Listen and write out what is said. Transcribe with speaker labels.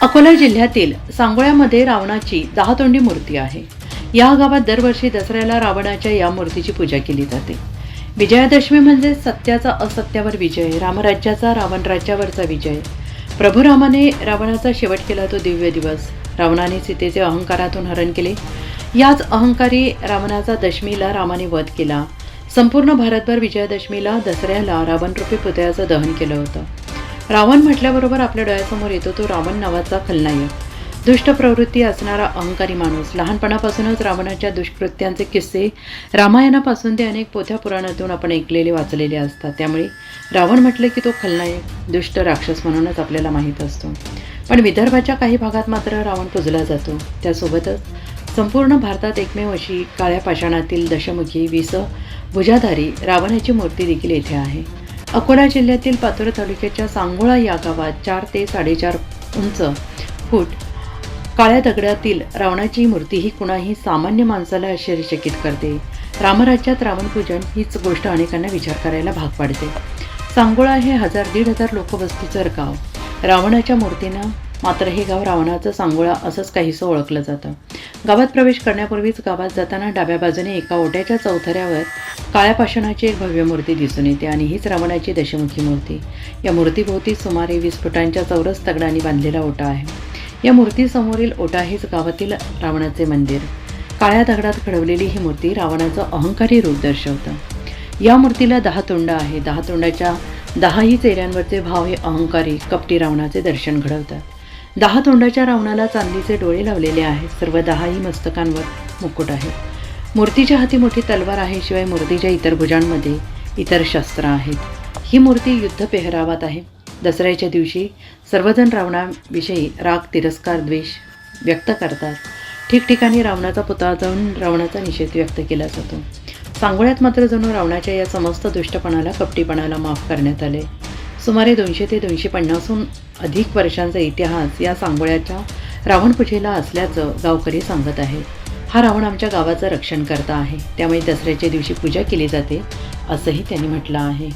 Speaker 1: अकोला जिल्ह्यातील सांगोळ्यामध्ये रावणाची दहातोंडी मूर्ती आहे. या गावात दरवर्षी दसऱ्याला रावणाच्या या मूर्तीची पूजा केली जाते. विजयादशमी म्हणजे सत्याचा असत्यावर विजय रामराज्याचा रावण राज्यावरचा विजय. प्रभू रामाने रावणाचा शेवट केला तो दिव्य दिवस. रावणाने सीतेचे अहंकारातून हरण केले. याच अहंकारी रावणाचा दशमीला रामाने वध केला. संपूर्ण भारतभर विजयादशमीला दसऱ्याला रावणरूपी पुतळ्याचं दहन केलं होतं. रावण म्हटल्याबरोबर आपल्या डोळ्यासमोर येतो तो रावण नावाचा खलनायक. दुष्ट प्रवृत्ती असणारा अहंकारी माणूस. लहानपणापासूनच रावणाच्या दुष्कृत्यांचे किस्से रामायणापासून ते अनेक पोथ्या पुराणातून आपण ऐकलेले वाचलेले असतात. त्यामुळे रावण म्हटलं की तो खलनायक दुष्ट राक्षस म्हणूनच आपल्याला माहीत असतो. पण विदर्भाच्या काही भागात मात्र रावण पुजला जातो. त्यासोबतच संपूर्ण भारतात एकमेव अशी काळ्या पाषाणातील दशमुखी विस भुजाधारी रावणाची मूर्ती देखील येथे आहे. अकोला जिल्ह्यातील पातूर तालुक्याच्या सांगोळा या गावात चार ते साडेचार उंच फूट काळ्या दगडातील रावणाची मूर्ती ही कुणाही सामान्य माणसाला आश्चर्यचकित करते. रामराज्यात रावणपूजन हीच गोष्ट अनेकांना विचार करायला भाग पाडते. सांगोळा हे हजार दीड हजार लोकवस्तीचं गाव. रावणाच्या मूर्तीनं मात्र हे गाव रावणाचं सांगोळा असंच काहीसं ओळखलं जातं. गावात प्रवेश करण्यापूर्वीच गावात जाताना डाव्या बाजूने एका ओट्याच्या चौथऱ्यावर काळ्या पाषाणाची एक भव्य मूर्ती दिसून येते आणि हीच रावणाची दशमुखी मूर्ती. या मूर्तीभोवती सुमारे वीस फुटांच्या चौरस दगडांनी बांधलेला ओटा आहे. या मूर्तीसमोरील ओटा हेच गावातील रावणाचे मंदिर. काळ्या दगडात घडवलेली ही मूर्ती रावणाचं अहंकारी रूप दर्शवतं. या मूर्तीला दहा तोंड आहे दहा तोंडाच्या दहाही चेहऱ्यांवरचे भाव हे अहंकारी कपटी रावणाचे दर्शन घडवतात दहा तोंडाच्या रावणाला चांदीचे डोळे लावलेले आहेत. सर्व दहाही मस्तकांवर मुकुट आहे मूर्तीच्या हाती मोठी तलवार आहे शिवाय मूर्तीच्या इतर भुजांमध्ये इतर शस्त्र आहेत. ही मूर्ती युद्ध पेहरावात आहे. दसऱ्याच्या दिवशी सर्वजण रावणाविषयी राग तिरस्कार द्वेष व्यक्त करतात. ठिकठिकाणी रावणाचा पुतळा जाऊन रावणाचा निषेध व्यक्त केला जातो. सांगोळ्यात मात्र जणू रावणाच्या या समस्त दुष्टपणाला कपटीपणाला माफ करण्यात आले. सुमारे दोनशे ते दोनशे पन्नासहून अधिक वर्षांचा इतिहास या सांगोळ्याच्या रावणपूजेला असल्याचं गावकरी सांगत आहेत. हा रावण आमच्या गावाचं रक्षण करता आहे. त्यामुळे दसऱ्याच्या दिवशी पूजा केली जाते असंही त्यांनी म्हटलं आहे.